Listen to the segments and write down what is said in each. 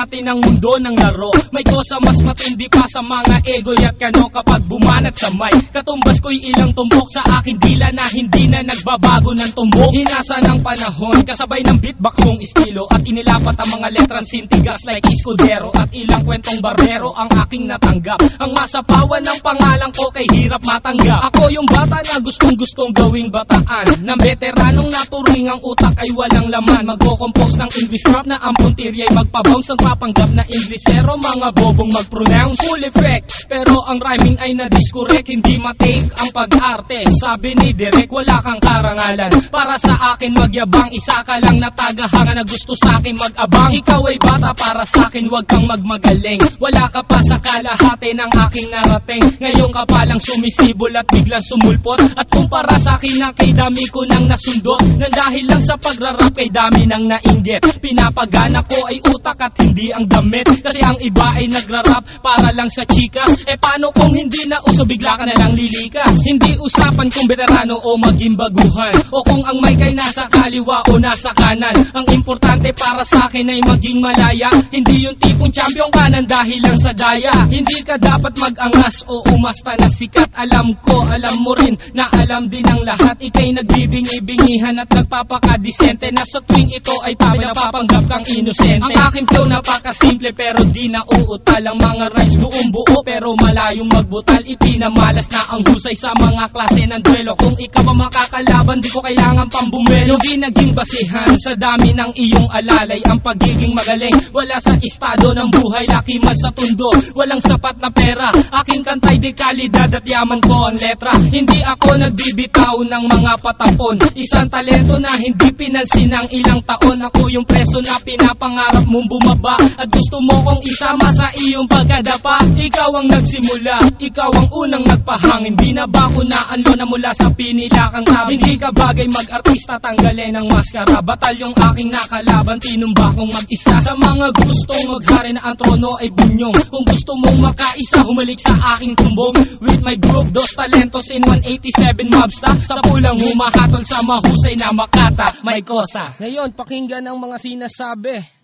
natin ang mundo ng laro. May kosa mas matindi pa sa mga ego at kano kapag bumanat sa mic? Katumbas ko'y ilang tumbok sa akin dila na hindi na nagbabago ng tumbok. Hinasa ng panahon kasabay ng beatboxong estilo. At inilapat ang mga letrang sintigas like Escudero At ilang kwentong barbero ang aking natanggap. Ang masapawan ng pangalan ko kay hirap matanggap. Ako yung bata na gustong gustong gawing bataan. Ng veteranong naturing ang utak ay walang laman. Magko-compose ng English rap na ang puntirya ay magpabounce Ang papanggap na Inglesero mga bobong mag-pronounce Full effect. Pero ang rhyming ay na-discorrect Hindi matake ang pag-arte. Sabi ni Derek wala kang karangalan. Para sa akin magyabang Isa ka lang na tagahanga na gusto sa akin mag-abang. Ikaw ay bata para sa akin Huwag kang magmagaling. Wala ka pa sa kalahati ng aking narating. Ngayon ka palang sumisibol at biglang sumulpot. At kumpara sa akin na kay dami ko nang nasundot Nang dahil lang sa pagrarap kay dami nang nainggit. Pinapagana ko ay utak at hindi ang damit Kasi ang iba ay nagrarap para lang sa chikas Eh paano kung hindi na uso bigla ka na lang lilikas? Hindi usapan kung veterano o maging baguhan O kung ang mic ay nasa kaliwa o nasa kanan. Ang importante para sa akin ay maging malaya. Hindi yung tipong champion ka dahil lang sa daya. Hindi ka dapat mag-angas o umasta na sikat. Alam ko, alam mo rin na alam din ang lahat. Ika'y nagbibingi-bingihan at nagpapakadisente Na sa tuwing ito ay tabi napapanggap kang inosente. Ang aking flow napakasimple pero di na uutal Ang mga rhymes buong buo. Pero malayong magbutal Ipinamalas na ang husay sa mga klase ng duelo. Kung ikaw ang makakalaban di ko kailangan pambumelo Di naging basihan sa dami ng iyong alalay Ang pagiging magaling. Wala sa estado ng buhay Laki man sa tundo, walang sapat na pera Aking kantay di kalidad at yaman ko ang letra. Hindi ako nagbibitaw ng mga patapon. Isang talento na hindi pinansin ng ilang taon. Ako yung preso na pinapangarap mong bumaba At gusto mo kong isama sa iyong pagkadapa Ikaw ang nagsimula, ikaw ang unang nagpahangin. Di na ba ko naanlo na mula sa pinilakang tabi Hindi ka bagay mag-artista, tanggalin ang maskara. Batalyong aking nakalaban, tinumba kong mag-isa. Sa mga gustong maghari na ang trono ay bunyong. Kung gusto mong makaisa, humalik sa aking tumbong. With my group, dos talentos in 187 mobsta Sa pulang humahatol sa mahusay na makata. May kosa. Ngayon, pakinggan ang mga sinasabi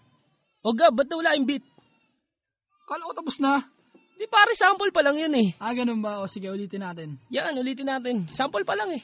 O Gab, ba't na wala yung beat? Kala ko tapos na. Di pare, sample pa lang yun eh Ah, ganun ba? O sige, ulitin natin. Yan, ulitin natin Sample pa lang eh